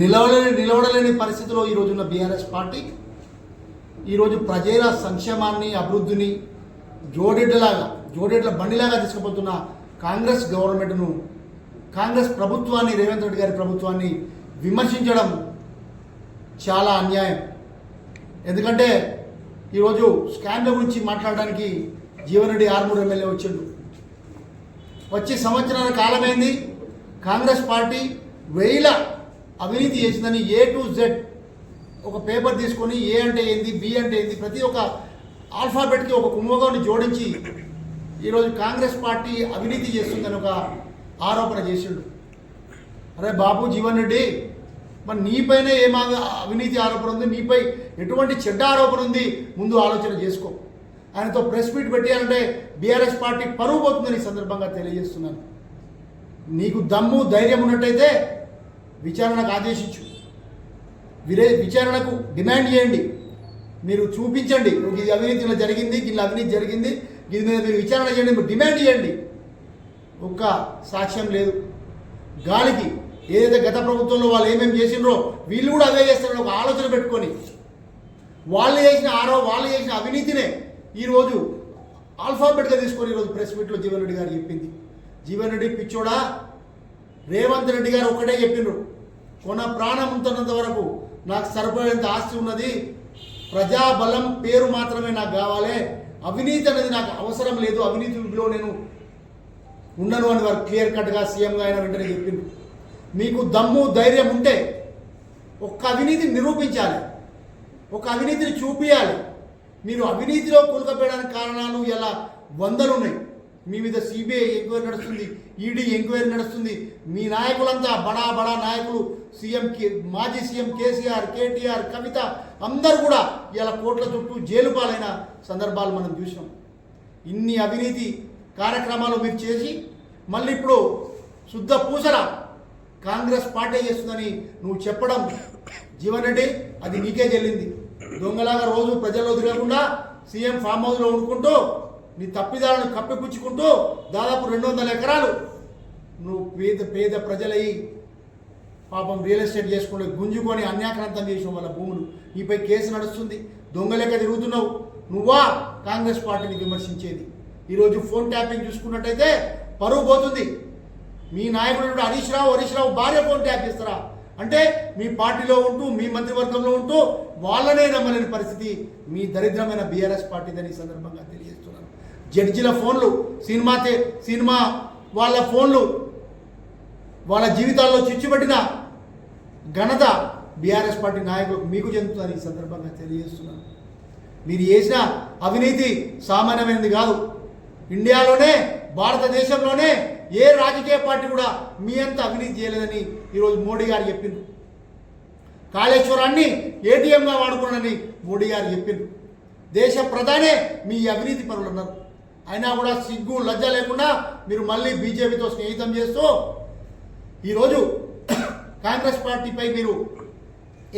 నిలవలేని నిలవడలేని పరిస్థితిలో ఈరోజున్న BRS party ఈరోజు ప్రజల సంక్షేమాన్ని అభివృద్ధిని జోడెడ్లలాగా జోడెడ్ల బండిలాగా తీసుకుపోతున్న కాంగ్రెస్ గవర్నమెంట్ను కాంగ్రెస్ ప్రభుత్వాన్ని రేవంత్ రెడ్డి గారి ప్రభుత్వాన్ని విమర్శించడం చాలా అన్యాయం. ఎందుకంటే ఈరోజు స్కామ్ల గురించి మాట్లాడడానికి జీవన్ రెడ్డి ఆర్మూర్ ఎమ్మెల్యే వచ్చిండు. వచ్చే సంవత్సరాల కాలమైంది కాంగ్రెస్ పార్టీ వేల అవినీతి చేసిందని ఏ టు జెడ్ ఒక పేపర్ తీసుకొని ఏ అంటే ఏంది బి అంటే ఏంది ప్రతి ఒక్క ఆల్ఫాబెట్కి ఒక కుంభకాన్ని జోడించి ఈరోజు కాంగ్రెస్ పార్టీ అవినీతి చేస్తుందని ఒక ఆరోపణ చేసిండు. అరే బాబు జీవన్ రెడ్డి మరి నీపైనే ఏమా అవినీతి ఆరోపణ ఉంది? నీపై ఎటువంటి చెడ్డ ఆరోపణ ఉంది? ముందు ఆలోచన చేసుకో. ఆయనతో ప్రెస్ మీట్ పెట్టాలంటే బీఆర్ఎస్ పార్టీ పరువు పోతుందని ఈ సందర్భంగా తెలియజేస్తున్నాను. నీకు దమ్ము ధైర్యం ఉన్నట్టయితే విచారణకు ఆదేశించు. విరే విచారణకు డిమాండ్ చేయండి. మీరు చూపించండి. ఇది అవినీతి ఇలా జరిగింది ఇలా అవినీతి జరిగింది దీని మీద మీరు విచారణ చేయండి మీరు డిమాండ్ చేయండి. ఒక్క సాక్ష్యం లేదు. గాలికి ఏదైతే గత ప్రభుత్వంలో వాళ్ళు ఏమేమి చేసిండ్రో వీళ్ళు కూడా అవే చేస్తారని ఒక ఆలోచన పెట్టుకొని వాళ్ళు చేసిన ఆరో వాళ్ళు చేసిన అవినీతినే ఈరోజు ఆల్ఫాబెట్గా తీసుకొని ఈరోజు ప్రెస్ మీట్లో జీవన్ రెడ్డి గారు చెప్పింది. జీవన్ రెడ్డి పిచ్చోడా? రేవంత్ రెడ్డి గారు ఒక్కటే చెప్పిండ్రు. కొన ప్రాణం ఉంటున్నంత వరకు నాకు సరిపోయేంత ఆస్తి ఉన్నది. ప్రజాబలం పేరు మాత్రమే నాకు కావాలి. అవినీతి అనేది నాకు అవసరం లేదు. అవినీతి విధిలో నేను ఉండను అని వారు క్లియర్ కట్గా సీఎంగా ఆయన వెంటనే చెప్పింది మీకు దమ్ము ధైర్యం ఉంటే ఒక్క అవినీతిని నిరూపించాలి. ఒక అవినీతిని చూపించాలి మీరు అవినీతిలో కూలకపోయడానికి కారణాలు ఎలా? వందలు ఉన్నాయి మీ మీద సిబిఐ ఎంక్వైరీ నడుస్తుంది ఈడీ ఎంక్వైరీ నడుస్తుంది. మీ నాయకులంతా బడా బడా నాయకులు. సీఎం కే మాజీ సీఎం కేసీఆర్ కేటీఆర్ కవిత అందరూ కూడా ఇలా కోట్ల చుట్టూ జైలు పాలైన సందర్భాలు మనం చూసినాం. ఇన్ని అవినీతి కార్యక్రమాలు మీరు చేసి మళ్ళీ ఇప్పుడు శుద్ధ పూసర కాంగ్రెస్ పార్టీ చేస్తుందని నువ్వు చెప్పడం జీవన్ రెడ్డి అది నీకే చెల్లింది. దొంగలాగా రోజు ప్రజల్లో తిరగకుండా సీఎం ఫామ్ హౌస్లో వండుకుంటూ నీ తప్పిదాలను కప్పిపుచ్చుకుంటూ దాదాపు రెండు వందల ఎకరాలు నువ్వు పేద పేద ప్రజలై పాపం రియల్ ఎస్టేట్ చేసుకుంటూ గుంజుకొని అన్యాక్రాంతం చేసిన వాళ్ళ భూములు. నీపై కేసు నడుస్తుంది. దొంగలెక్క తిరుగుతున్నావు. నువ్వా కాంగ్రెస్ పార్టీని విమర్శించేది. ఈరోజు ఫోన్ ట్యాపింగ్ చూసుకున్నట్టయితే పరువు పోతుంది. మీ నాయకుడు హరీష్ రావు హరీష్ రావు భార్య ఫోన్ ట్యాప్ చేస్తారా? అంటే మీ పార్టీలో ఉంటూ మీ మంత్రివర్గంలో ఉంటూ వాళ్ళనే నమ్మలేని పరిస్థితి మీ దరిద్రమైన బీఆర్ఎస్ పార్టీదని ఈ సందర్భంగా తెలియజేస్తుంది జడ్జిల ఫోన్లు సినిమా సినిమా వాళ్ళ ఫోన్లు వాళ్ళ జీవితాల్లో చిచ్చుపెట్టిన ఘనత బీఆర్ఎస్ పార్టీ నాయకులకు మీకు చెందుతారు ఈ సందర్భంగా తెలియజేస్తున్నాను. మీరు చేసిన అవినీతి సామాన్యమైనది కాదు. ఇండియాలోనే భారతదేశంలోనే ఏ రాజకీయ పార్టీ కూడా మీ అంత అవినీతి చేయలేదని ఈరోజు మోడీ గారు చెప్పింది కాళేశ్వరాన్ని ఏటీఎంగా వాడుకున్నానని మోడీ గారు చెప్పింది దేశ ప్రధానే మీ అవినీతి పరులు అన్నారు అయినా కూడా సిగ్గు లజ్జ లేకుండా మీరు మళ్ళీ బీజేపీతో స్నేహితం చేస్తూ ఈరోజు కాంగ్రెస్ పార్టీపై మీరు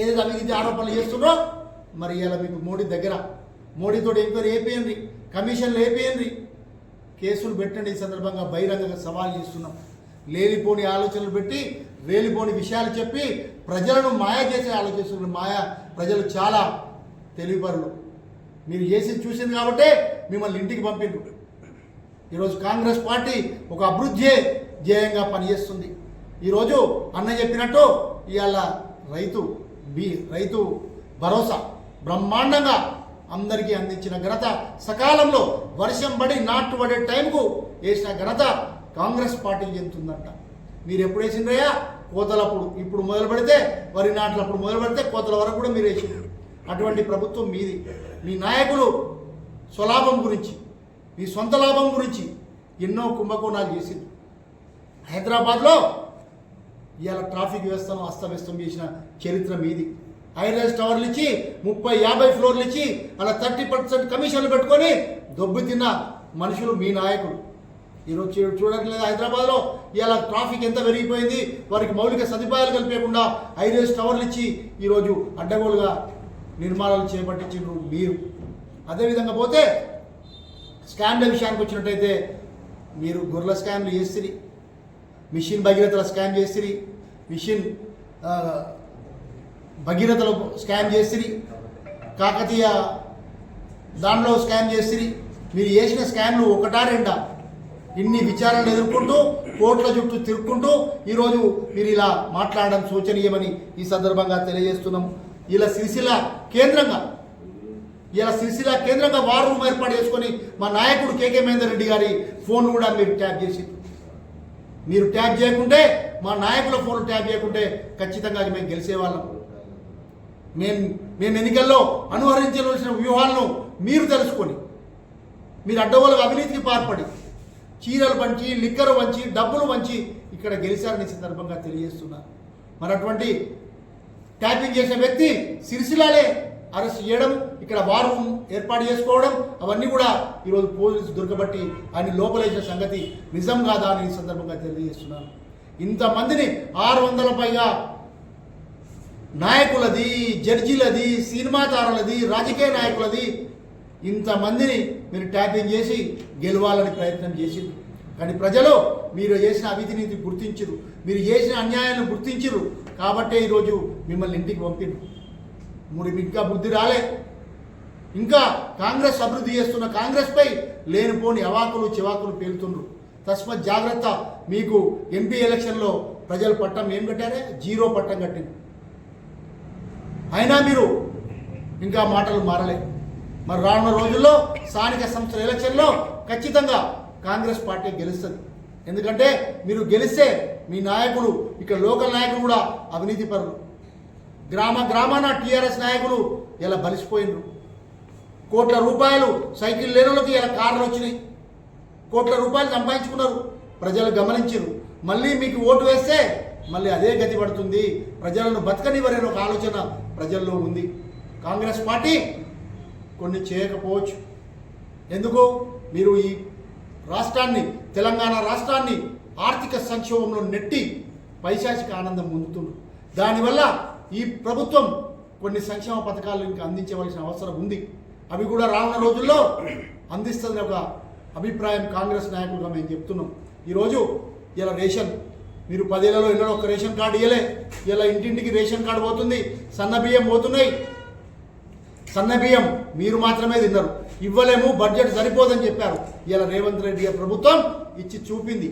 ఏదైతే అవినీతి ఆరోపణలు చేస్తున్నారో మరి ఇలా మీకు మోడీ దగ్గర మోడీతో ఎంక్వైరీ అయిపోయింది కమిషన్లు అయిపోయింది. కేసులు పెట్టండి ఈ సందర్భంగా బహిరంగంగా సవాల్ చేస్తున్నాం. లేనిపోని ఆలోచనలు పెట్టి వేలిపోని విషయాలు చెప్పి ప్రజలను మాయ చేసే ఆలోచిస్తున్నారు మాయా ప్రజలు చాలా తెలివిపరులు. మీరు చేసి చూసింది కాబట్టే మిమ్మల్ని ఇంటికి పంపిండు ఈరోజు కాంగ్రెస్ పార్టీ ఒక అభివృద్ధి ధ్యేయంగా పనిచేస్తుంది. ఈరోజు అన్న చెప్పినట్టు ఇవాళ రైతు బి రైతు భరోసా బ్రహ్మాండంగా అందరికీ అందించిన ఘనత. సకాలంలో వర్షం పడి నాటు పడే టైంకు వేసిన ఘనత కాంగ్రెస్ పార్టీ చెందుతుందంట. మీరు ఎప్పుడు వేసిండ్రయ్యా? కోతలప్పుడు. ఇప్పుడు మొదలు పెడితే వరి నాట్లప్పుడు మొదలు పెడితే కోతల వరకు కూడా మీరు వేసిండ్రు. అటువంటి ప్రభుత్వం మీది. మీ నాయకులు స్వలాభం గురించి మీ సొంత లాభం గురించి ఎన్నో కుంభకోణాలు చేసింది. హైదరాబాద్లో ఇవాళ ట్రాఫిక్ వ్యవస్థను అస్తవ్యస్తం చేసిన చరిత్ర మీది. హైరైజ్ టవర్లు ఇచ్చి ముప్పై యాభై ఫ్లోర్లు ఇచ్చి అలా థర్టీ పర్సెంట్ కమిషన్లు పెట్టుకొని దొబ్బు తిన్న మనుషులు మీ నాయకుడు ఈరోజు చూడట్లేదు హైదరాబాద్లో. ఇవాళ ట్రాఫిక్ ఎంత పెరిగిపోయింది వారికి మౌలిక సదుపాయాలు కల్పించకుండా హైరేజ్ టవర్లు ఇచ్చి ఈరోజు అడ్డగోలుగా నిర్మాణాలు చేపట్టించారు మీరు. అదేవిధంగా పోతే స్కామ్ల విషయానికి వచ్చినట్టయితే మీరు గొర్రెల స్కామ్లు చేసిరి మిషన్ భగీరథల స్కామ్ చేసిరి మిషన్ భగీరథలు స్కాన్ స్కామ్ చేసిరి కాకతీయ దానిలో స్కామ్ చేసిరి. మీరు చేసిన స్కామ్లు ఒకటా రెండా? ఇన్ని విచారణలు ఎదుర్కొంటూ కోట్ల చుట్టూ తిరుక్కుంటూ ఈరోజు మీరు ఇలా మాట్లాడడం శోచనీయమని ఈ సందర్భంగా తెలియజేస్తున్నాం. ఇలా సిరిసిల్ల కేంద్రంగా ఇలా సిరిసిల్ల కేంద్రంగా వార్ రూమ్ ఏర్పాటు చేసుకొని మా నాయకుడు కేకే మహేందర్ రెడ్డి గారి ఫోన్ కూడా మీరు ట్యాప్ చేసి మీరు ట్యాప్ చేయకుంటే మా నాయకుల ఫోన్ ట్యాప్ చేయకుంటే ఖచ్చితంగా అది మేము గెలిచేవాళ్ళం మేము మేము ఎన్నికల్లో అనుహరించవలసిన వ్యూహాలను మీరు తెలుసుకొని మీరు అడ్డగోలకు అవినీతికి పాల్పడి చీరలు పంచి లిక్కరు వంచి డబ్బులు వంచి ఇక్కడ గెలిచారని సందర్భంగా తెలియజేస్తున్నారు మరి అటువంటి ట్యాపింగ్ చేసిన వ్యక్తి సిరిసిలాలే అరెస్ట్ చేయడం ఇక్కడ వారు ఏర్పాటు చేసుకోవడం అవన్నీ కూడా ఈరోజు పోలీసు దొరకబట్టి ఆయన లోపలేసిన సంగతి నిజం కాదా అని ఈ సందర్భంగా తెలియజేస్తున్నాను. ఇంతమందిని ఆరు వందల పైగా నాయకులది జడ్జీలది సినిమా తారలది రాజకీయ నాయకులది ఇంతమందిని మీరు ట్యాపింగ్ చేసి గెలవాలని ప్రయత్నం చేసింది కానీ ప్రజలు మీరు చేసిన అవినీతి గుర్తించరు మీరు చేసిన అన్యాయాలను గుర్తించరు కాబట్టే ఈరోజు మిమ్మల్ని ఇంటికి పంపిండు మూడు ఇంకా బుద్ధి రాలే. ఇంకా కాంగ్రెస్ అభివృద్ధి చేస్తున్న కాంగ్రెస్పై లేనిపోని అవాకులు చివాకులు పేలుతుండ్రు. తస్మత్ జాగ్రత్త. మీకు ఎంపీ ఎలక్షన్లో ప్రజలు పట్టం ఏం కట్టారే? జీరో పట్టం కట్టింది. అయినా మీరు ఇంకా మాటలు మారలే. మరి రానున్న రోజుల్లో స్థానిక సంస్థల ఎలక్షన్లో ఖచ్చితంగా కాంగ్రెస్ పార్టీ గెలుస్తుంది. ఎందుకంటే మీరు గెలిస్తే మీ నాయకుడు ఇక్కడ లోకల్ నాయకులు కూడా అవినీతి పరులు. గ్రామ గ్రామాన టీఆర్ఎస్ నాయకులు ఇలా బలిసిపోయినరు. కోట్ల రూపాయలు సైకిల్ లేనులకి ఇలా కార్లు వచ్చినాయి. కోట్ల రూపాయలు సంపాదించుకున్నారు. ప్రజలు గమనించారు మళ్ళీ మీకు ఓటు వేస్తే మళ్ళీ అదే గతి పడుతుంది. ప్రజలను బతకనివ్వరని ఒక ఆలోచన ప్రజల్లో ఉంది. కాంగ్రెస్ పార్టీ కొన్ని చేయకపోవచ్చు. ఎందుకు? మీరు ఈ రాష్ట్రాన్ని తెలంగాణ రాష్ట్రాన్ని ఆర్థిక సంక్షోభంలో నెట్టి పైశాచిక ఆనందం పొందుతున్నారు. దానివల్ల ఈ ప్రభుత్వం కొన్ని సంక్షేమ పథకాలు ఇంకా అందించవలసిన అవసరం ఉంది. అవి కూడా రానున్న రోజుల్లో అందిస్తుందని ఒక అభిప్రాయం కాంగ్రెస్ నాయకులుగా మేము చెప్తున్నాం. ఈరోజు ఇలా రేషన్ మీరు పదేళ్ళలో ఎన్నడో ఒక రేషన్ కార్డు ఇవ్వలే ఇలా ఇంటింటికి రేషన్ కార్డు పోతుంది సన్న బియ్యం పోతున్నాయి. సన్న బియ్యం మీరు మాత్రమే తిన్నారు. ఇవ్వలేము బడ్జెట్ సరిపోదని చెప్పారు. ఇలా రేవంత్ రెడ్డి గారి ప్రభుత్వం ఇచ్చి చూపింది.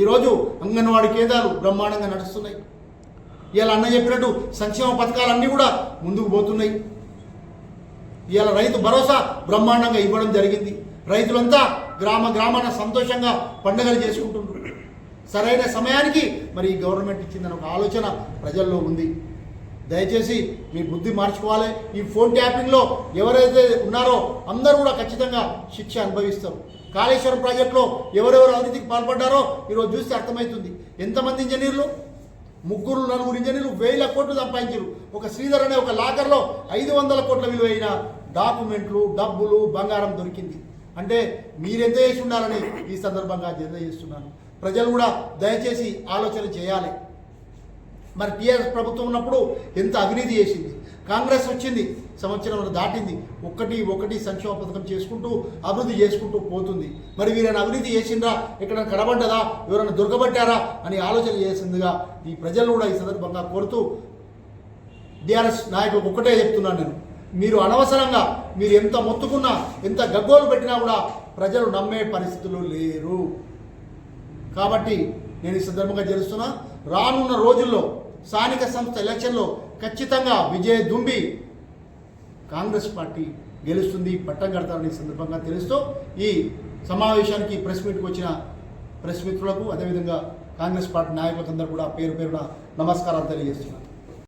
ఈరోజు అంగన్వాడీ కేంద్రాలు బ్రహ్మాండంగా నడుస్తున్నాయి. ఇవాళ అన్న చెప్పినట్టు సంక్షేమ పథకాలన్నీ కూడా ముందుకు పోతున్నాయి. ఇవాళ రైతు భరోసా బ్రహ్మాండంగా ఇవ్వడం జరిగింది. రైతులంతా గ్రామ గ్రామాన సంతోషంగా పండుగలు చేసుకుంటున్నారు. సరైన సమయానికి మరి ఈ గవర్నమెంట్ ఇచ్చిందని ఒక ఆలోచన ప్రజల్లో ఉంది. దయచేసి మీ బుద్ధి మార్చుకోవాలి. ఈ ఫోన్ ట్యాపింగ్లో ఎవరైతే ఉన్నారో అందరూ కూడా ఖచ్చితంగా శిక్ష అనుభవిస్తారు. కాళేశ్వరం ప్రాజెక్టులో ఎవరెవరు అవినీతికి పాల్పడ్డారో ఈరోజు చూస్తే అర్థమవుతుంది. ఎంతమంది ఇంజనీర్లు? ముగ్గురు నలుగురు ఇంజనీర్లు వేల కోట్లు సంపాదించారు. ఒక శ్రీధర్ అనే ఒక లాకర్లో ఐదు వందల కోట్ల విలువైన డాక్యుమెంట్లు డబ్బులు బంగారం దొరికింది. అంటే మీరెంత చేసి ఉండాలని ఈ సందర్భంగా తెలియజేస్తున్నాను. ప్రజలు కూడా దయచేసి ఆలోచన చేయాలి. మరి టీఆర్ఎస్ ప్రభుత్వం ఉన్నప్పుడు ఎంత అవినీతి చేసింది? కాంగ్రెస్ వచ్చింది సంవత్సరం దాటింది. ఒక్కటి ఒకటి సంక్షేమ పథకం చేసుకుంటూ అభివృద్ధి చేసుకుంటూ పోతుంది. మరి వీరైనా అభివృద్ధి చేసిండ్రా? ఎక్కడైనా కనబడ్డదా? ఎవరైనా దొరకబట్టారా? అని ఆలోచన చేసిందిగా ఈ ప్రజలు కూడా ఈ సందర్భంగా కోరుతూ డిఆర్ఎస్ నాయకులకు ఒకటే చెప్తున్నాను నేను. మీరు అనవసరంగా మీరు ఎంత మొత్తుకున్నా ఎంత గగ్గోలు పెట్టినా కూడా ప్రజలు నమ్మే పరిస్థితులు లేరు. కాబట్టి నేను ఈ సందర్భంగా తెలుస్తున్నా రానున్న రోజుల్లో స్థానిక సంస్థ ఎలక్షన్లో ఖచ్చితంగా విజయ దుంబి కాంగ్రెస్ పార్టీ గెలుస్తుంది పట్టం కడతారని సందర్భంగా తెలుస్తూ ఈ సమావేశానికి ప్రెస్ మీట్కి వచ్చిన ప్రెస్ మిత్రులకు అదేవిధంగా కాంగ్రెస్ పార్టీ నాయకులకు అందరూ కూడా పేరు పేరున నమస్కారాలు తెలియజేస్తున్నారు